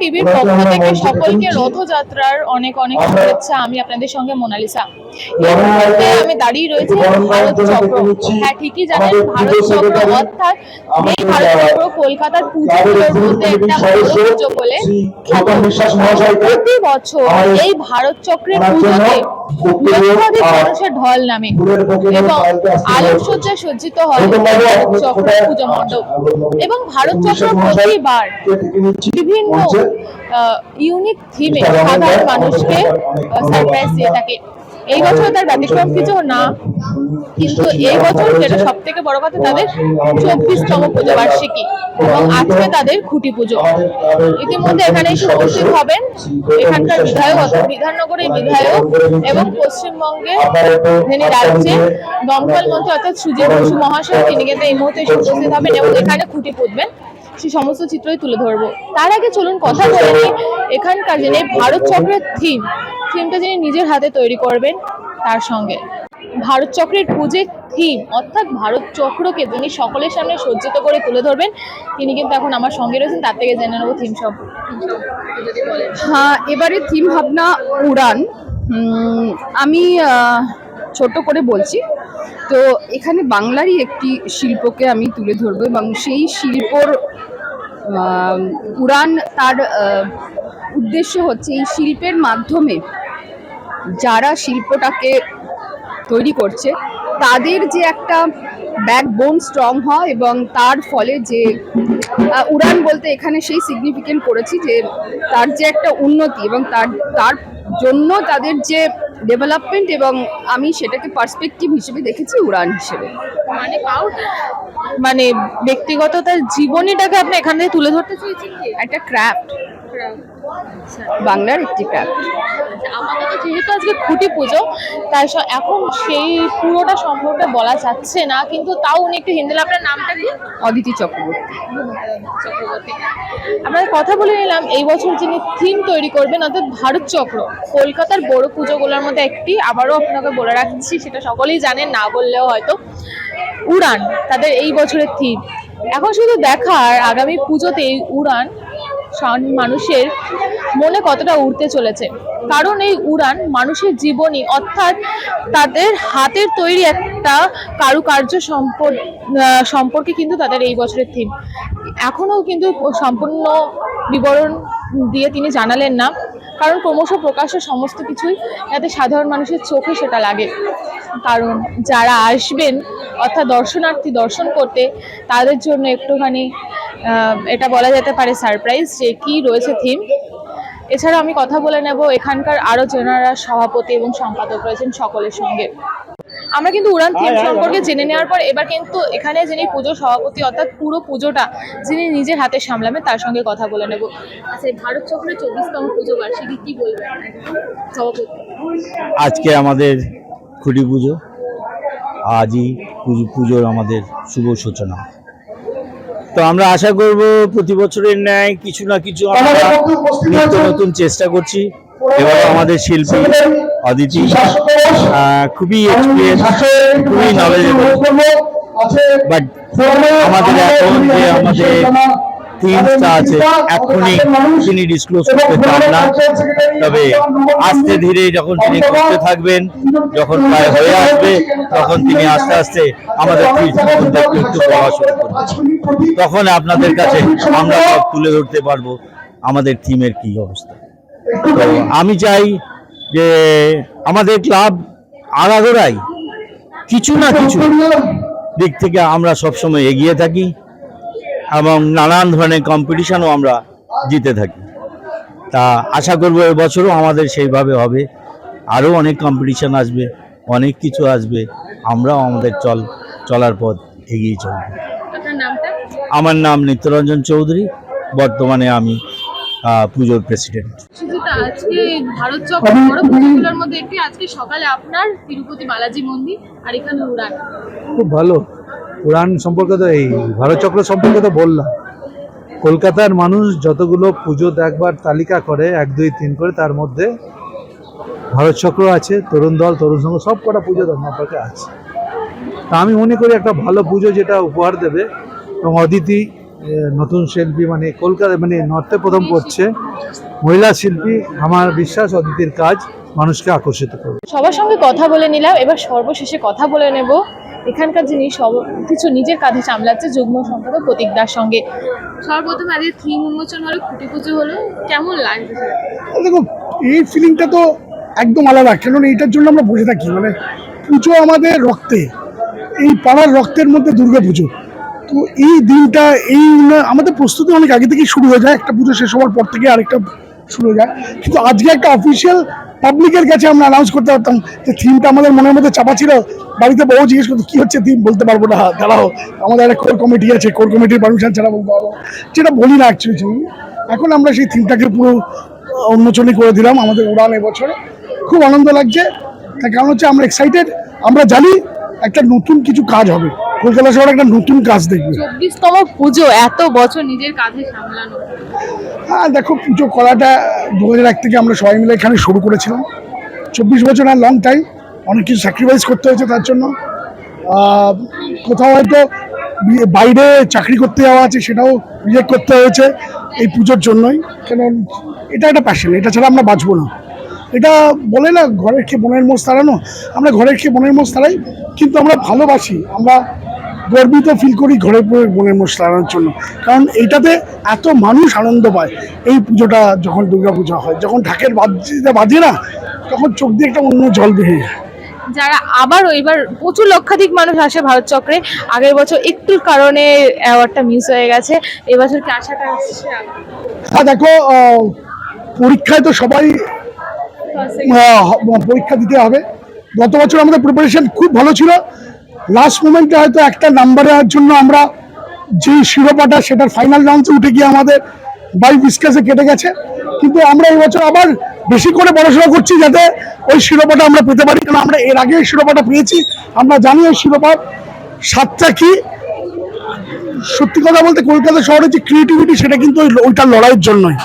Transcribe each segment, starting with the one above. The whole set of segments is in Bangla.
টিভির পক্ষ থেকে সকলকে রথযাত্রার অনেক অনেক শুভেচ্ছা আমি আপনাদের সঙ্গে মোনালিসা। আমি দাঁড়িয়ে রয়েছি ভারত চক্র। হ্যাঁ ঠিকই জানেন ভারত চক্র অর্থাৎ এই ভারত চক্র কলকাতার পুজোগুলোর মধ্যে একটা বড় পুজো বলে প্রতি বছর এই ভারত চক্রের পুজোতে লক্ষাধিক মানুষের ঢল নামে এবং আলোকসজ্জায় সজ্জিত হয় ভারত চক্র পুজো মণ্ডপ। এবং ভারত চক্র প্রতিবার বিভিন্ন ইউনিক থিমে সাধারণ মানুষকে সারপ্রাইজ দিয়ে থাকে। এই বছর তার ব্যতিক্রম কিছু না কিন্তু এই বছর যেটা সব থেকে বড় কথা তাদের চব্বিশতম পুজো বার্ষিকী। এবং আজকে তাদের খুঁটি পুজো। ইতিমধ্যে এখানে এসে উপস্থিত হবেন এখানকার বিধায়ক অর্থাৎ বিধাননগরের বিধায়ক এবং পশ্চিমবঙ্গে যিনি রাজ্যে দমকল মন্ত্রী অর্থাৎ সুজিত বসু মহাশয় তিনি কিন্তু এই মুহূর্তে এসে উপস্থিত হবেন এবং এখানে খুঁটি পুঁতবেন। সেই সমস্ত চিত্রই তুলে ধরবো। তার আগে চলুন কথা বলে নিই এখানকার যিনি ভারত চক্রের থিম থিমটা যিনি নিজের হাতে তৈরি করবেন, তার সঙ্গে। ভারত চক্রের পুজোর থিম অর্থাৎ ভারত চক্রকে যিনি সকলের সামনে সজ্জিত করে তুলে ধরবেন, তিনি কিন্তু এখন আমার সঙ্গে রয়েছেন, তার থেকে জেনে নেব থিম সব হ্যাঁ এবারে থিম ভাবনা উড়ান। আমি ছোট করে বলছি। তো এখানে বাংলারই একটি শিল্পকে আমি তুলে ধরবো এবং সেই শিল্পর উড়ান তার উদ্দেশ্য হচ্ছে এই শিল্পের মাধ্যমে যারা শিল্পটাকে তৈরি করছে, তাদের যে একটা ব্যাকবোন স্ট্রং হয় এবং তার ফলে যে উড়ান বলতে এখানে সেই সিগনিফিকেন্ট করেছি যে, তার যে একটা উন্নতি এবং তার তার জন্য তাদের যে ডেভেলপমেন্ট এবং আমি সেটাকে পার্সপেক্টিভ হিসেবে দেখেছি উড়ান হিসেবে। মানে মানে ব্যক্তিগত তার জীবনীটাকে আপনি এখানে থেকে তুলে ধরতে চেয়েছেন কি? একটা ক্র্যাফট বাংলার একটি ক্রাফট আপাতত যেহেতু আজকে খুঁটি পুজো তাই এখন সেই পুরোটা সম্পর্কে বলা যাচ্ছে না কিন্তু তাও উনি একটু হিন্দি আপনার নামটা কি অদিতি চক্রবর্তী। চক্রবর্তী। আমরা কথা বলে নিলাম এই বছর যিনি থিম তৈরি করবেন অর্থাৎ ভারত চক্র কলকাতার বড় পুজোগুলোর মধ্যে একটি আবারও আপনাকে বলে রাখছি সেটা সকলেই জানেন না বললেও হয়তো। উড়ান তাদের এই বছরের থিম এখন শুধু দেখার আগামী পুজোতে এই উড়ান মানুষের মনে কতটা উড়তে চলেছে। কারণ এই উড়ান মানুষের জীবনী অর্থাৎ তাদের হাতের তৈরি একটা কারুকার্য সম্পর্কে কিন্তু তাদের এই বছরের থিম এখনও কিন্তু সম্পূর্ণ বিবরণ দিয়ে তিনি জানালেন না, কারণ ক্রমশ প্রকাশ্য সমস্ত কিছুই যাতে সাধারণ মানুষের চোখে সেটা লাগে। কারণ যারা আসবেন অর্থাৎ দর্শনার্থী দর্শন করতে, তাদের জন্য একটুখানি এটা বলা যেতে পারে সারপ্রাইজ যে কি রয়েছে থিম এছাড়া আমি কথা বলে নেব এখানকার আরও জেনারা সভাপতি এবং সম্পাদক রয়েছেন সকলের সঙ্গে। আমরা কিন্তু উড়ান থিম সম্পর্কে জেনে নেওয়ার পর এবার কিন্তু এখানে যিনি পুজো সভাপতি অর্থাৎ পুরো পুজোটা যিনি নিজের হাতে সামলাবেন তার সঙ্গে কথা বলে নেব। আচ্ছা ভারত চক্রের চব্বিশতম পুজো বার্ষিকী কি বলবেন? সভাপতি। আজকে আমাদের খুঁটি পুজো। আজই পুজো পুজোর আমাদের শুভ সূচনা। তো আমরা আশা করব প্রতি বছরের ন্যায় কিছু না কিছু আমরা নিত্য নতুন চেষ্টা করছি। এবার আমাদের শিল্পী অদিতি খুবই এক্সপিরিয়েন্স খুবই নলেজেবল বাট আমাদের এখন যে আমাদের থিমসটা আছে এখনই তিনি ডিসক্লোজ করতে চান না। তবে আস্তে ধীরে যখন তিনি করতে থাকবেন যখন প্রায় হয়ে আসবে তখন তিনি আস্তে আস্তে আমাদের একটু একটু শুরু করবেন। তখন আপনাদের কাছে আমরা সব তুলে ধরতে পারব আমাদের থিমের কি অবস্থা। তো আমি চাই যে আমাদের ক্লাব আগাগোড়াই কিছু না কিছু দিক থেকে আমরা সবসময় এগিয়ে থাকি এবং নানান ধরনের কম্পিটিশনও আমরা জিতে থাকি। তা আশা করব এবছরও আমাদের সেইভাবে হবে। আরও অনেক কম্পিটিশন আসবে অনেক কিছু আসবে। আমরাও আমাদের চল চলার পথ এগিয়ে চলব। আমার নাম নিত্যরঞ্জন চৌধুরী। বর্তমানে আমি পুজোর প্রেসিডেন্ট আজকে ভারত চক্র বড় পুজোগুলোর মধ্যে একটি আজকে সকালে আপনার তিরুপতি বালাজি মন্দির আর এখানে উড়ান। খুব ভালো। উড়ান সম্পর্কে তো এই ভারতচক্র সম্পর্কে তো বললাম। কলকাতার মানুষ যতগুলো পুজো দেখবার তালিকা করে এক দুই তিন করে তার মধ্যে ভারত চক্র আছে তরুণ দল তরুণ সংঘ সব কটা পুজো সম্পর্কে আছে। তা আমি মনে করি একটা ভালো পুজো যেটা উপহার দেবে। এবং অদিতি নতুন শিল্পী মানে কলকাতা মানে নর্থে প্রথম করছে। মহিলা শিল্পী আমার বিশ্বাস অদিতির কাজ মানুষকে আকর্ষিত করবে। সবার সঙ্গে কথা বলে নিলাম এবার সর্বশেষে কথা বলে নেব। এখানকার যিনি সব কিছু নিজের কাঁধে সামলাচ্ছে যুগ্ম সম্পাদক প্রতীক দার সঙ্গে। সর্বপ্রথম আজকে থিম উন্মোচন হলো খুঁটি পুজো হলো। কেমন লাগছে? দেখো এই ফিলিংটা তো একদম আলাদা। কারণ এইটার জন্য আমরা বসে থাকি। মানে পুজো আমাদের রক্তে। এই পাড়ার রক্তের মধ্যে দুর্গা পুজো। তো এই দিনটা, এই আমাদের প্রস্তুতি অনেক আগে থেকেই শুরু হয়ে যায়। একটা পুজো শেষ হওয়ার পর থেকে আরেকটা শুরু হয়ে যায়। কিন্তু আজকে একটা অফিসিয়াল পাবলিকের কাছে আমরা অ্যানাউন্স করতে পারতাম যে থিমটা আমাদের মনের মধ্যে চাপা ছিল। বাড়িতে বউ জিজ্ঞেস করতো, কী হচ্ছে থিম বলতে পারব না। দাঁড়াও, আমাদের একটা কোর কমিটি আছে। কোর কমিটির পারমিশন ছাড়া বলতে পারব। যেটা বলি না অ্যাকচুয়ালি এখন আমরা সেই থিমটাকে পুরো উন্মোচনী করে দিলাম আমাদের উড়ান এবছরে। খুব আনন্দ লাগছে। তার কারণ হচ্ছে আমরা এক্সাইটেড আমরা জানি একটা নতুন কিছু কাজ হবে। কলকাতা শহরে একটা নতুন কাজ দেখবে। চব্বিশতম পুজো এত বছর নিজের কাঁধে সামলানো। হ্যাঁ দেখো পুজো করাটা দু হাজার এক থেকে আমরা সবাই মিলে এখানে শুরু করেছিলাম। চব্বিশ বছর আর লং টাইম অনেক কিছু স্যাক্রিফাইস করতে হয়েছে তার জন্য। কোথাও হয়তো বাইরে চাকরি করতে যাওয়া আছে সেটাও রিজেক্ট করতে হয়েছে এই পুজোর জন্যই। কেন এটা একটা প্যাশন এটা ছাড়া আমরা বাঁচবো না। এটা বলে না ঘরের খেয়ে বনের মোষ তাড়ানো। আমরা ঘরের খেয়ে বনের মোষ তাড়াই কিন্তু আমরা ভালোবাসি। আমরা গর্বিত ফিল করি ঘরের পরে বনের মোষ তাড়ানোর জন্য। কারণ এইটাতে এত মানুষ আনন্দ পায়। এই পুজোটা যখন দুর্গা পুজো হয় যখন ঢাকের বাজে বাজে না তখন চোখ দিয়ে একটা অন্য জল বেরিয়ে যায়। যারা আবারও এবার প্রচুর লক্ষাধিক মানুষ আসে ভারত চক্রে। আগের বছর একটু কারণে অ্যাওয়ার্ডটা মিস হয়ে গেছে। এবছর কি আশাটা আসছে? হ্যাঁ দেখো পরীক্ষায় তো সবাই পরীক্ষা দিতে হবে। গত বছর আমাদের প্রিপারেশন খুব ভালো ছিল। লাস্ট মোমেন্টে হয়তো একটা নাম্বারের জন্য আমরা যে শিরোপাটা, সেটার ফাইনাল রাউন্ডে উঠে গিয়ে আমাদের বাই বিস্কাসে কেটে গেছে। কিন্তু আমরা এই বছর আবার বেশি করে পড়াশোনা করছি যাতে ওই শিরোপাটা আমরা পেতে পারি। কারণ আমরা এর আগে শিরোপাটা পেয়েছি। আমরা জানি ওই শিরোপার সাতটা কি। সত্যি কথা বলতে কলকাতা শহরের যে ক্রিয়েটিভিটি সেটা কিন্তু ওই ওইটার লড়াইয়ের জন্যই।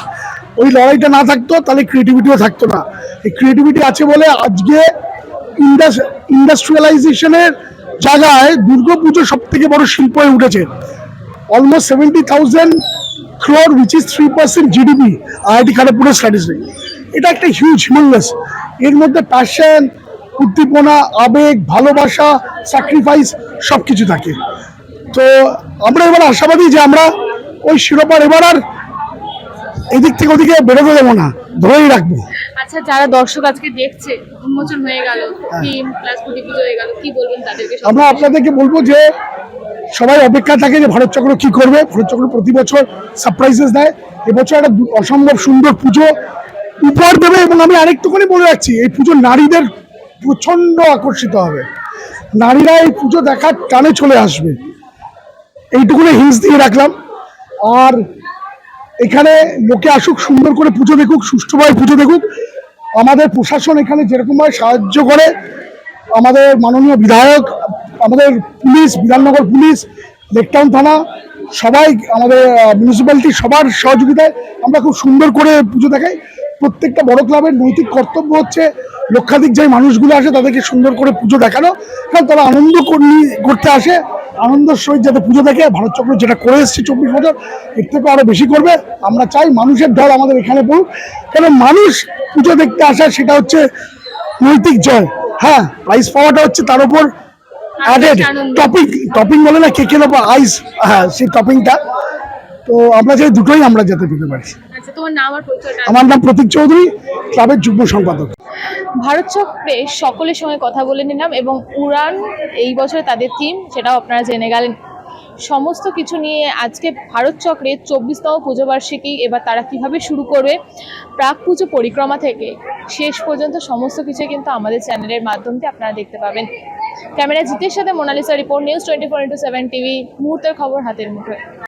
ওই লড়াইটা না থাকতো, তাহলে ক্রিয়েটিভিটিও থাকতো না। এই ক্রিয়েটিভিটি আছে বলে আজকে ইন্ডাস্ট্রিয়ালাইজেশনের জায়গায় দুর্গা দুর্গাপুজো সব থেকে বড় শিল্প হয়ে উঠেছে। Almost seventy thousand crore which is three percent GDP IIT খাড়গপুরের statistic এটা একটা হিউজ হিউমানলেস এর মধ্যে প্যাশন উদ্দীপনা, আবেগ, ভালোবাসা স্যাক্রিফাইস সব কিছু থাকে। তো আমরা এবার আশাবাদী যে আমরা ওই শিরোপার এবার আর এদিক থেকে ওদিকে বেরোতে দেবো না ধরেই রাখব। আচ্ছা যারা দর্শক আজকে দেখছে উন্মোচন হয়ে গেল থিম প্লাস পুজো হয়ে গেল কি বলবেন তাদেরকে আমরা আপনাদেরকে বলব যে সবাই অপেক্ষা থাকে যে ভারত চক্র কি করবে। ভারত চক্র প্রতি বছর সারপ্রাইজেস দেয়। এবছর একটা অসম্ভব সুন্দর পুজো উপহার দেবে এবং আমি আরেকটুখানি বলে রাখছি এই পুজো নারীদের প্রচণ্ড আকর্ষিত হবে। নারীরা এই পুজো দেখার টানে চলে আসবে। এইটুকুনি হিংস দিয়ে রাখলাম। আর এখানে লোকে আসুক, সুন্দর করে পুজো দেখুক, সুষ্ঠুভাবে পুজো দেখুক। আমাদের প্রশাসন এখানে যেরকমভাবে সাহায্য করে, আমাদের মাননীয় বিধায়ক, আমাদের পুলিশ, বিধাননগর পুলিশ লেকটাউন থানা, সবাই আমাদের মিউনিসিপ্যালিটি সবার সহযোগিতায় আমরা খুব সুন্দর করে পুজো দেখাই। প্রত্যেকটা বড় ক্লাবের নৈতিক কর্তব্য হচ্ছে লক্ষাধিক যে মানুষগুলো আসে তাদেরকে সুন্দর করে পুজো দেখানো। কারণ তারা আনন্দ করতে আসে। আনন্দের সহিত যাতে পুজো দেখে ভারত চক্র যেটা করে এসছে চব্বিশ বছর এর থেকে আরও বেশি করবে। আমরা চাই মানুষের ঢল আমাদের এখানে পড়ুক। কারণ মানুষ পুজো দেখতে আসা সেটা হচ্ছে নৈতিক জয়। হ্যাঁ প্রাইজ পাওয়াটা হচ্ছে তার উপর অ্যাডেড। টপিং টপিং বলে না কেকের ওপর আইস হ্যাঁ সেই টপিংটা তো আমরা চাই দুটোই আমরা যাতে পেতে পারি। আচ্ছা তোমার নাম আর পরিচয়টা আমার নাম প্রতীক চৌধুরী ক্লাবের যুগ্ম সম্পাদক। ভারত চক্রে সকলের সঙ্গে কথা বলে নিলাম এবং উড়ান এই বছর তাদের থিম সেটাও আপনারা জেনে গেলেন। সমস্ত কিছু নিয়ে আজকে ভারত চক্রে চব্বিশতম পুজো বার্ষিকী এবার তারা কীভাবে শুরু করবে প্রাক পুজো পরিক্রমা থেকে শেষ পর্যন্ত সমস্ত কিছু কিন্তু আমাদের চ্যানেলের মাধ্যম দিয়ে আপনারা দেখতে পাবেন। ক্যামেরা জিতের সাথে Monalisa report news twenty four into seven TV মুহূর্তের খবর হাতের মুঠোয়।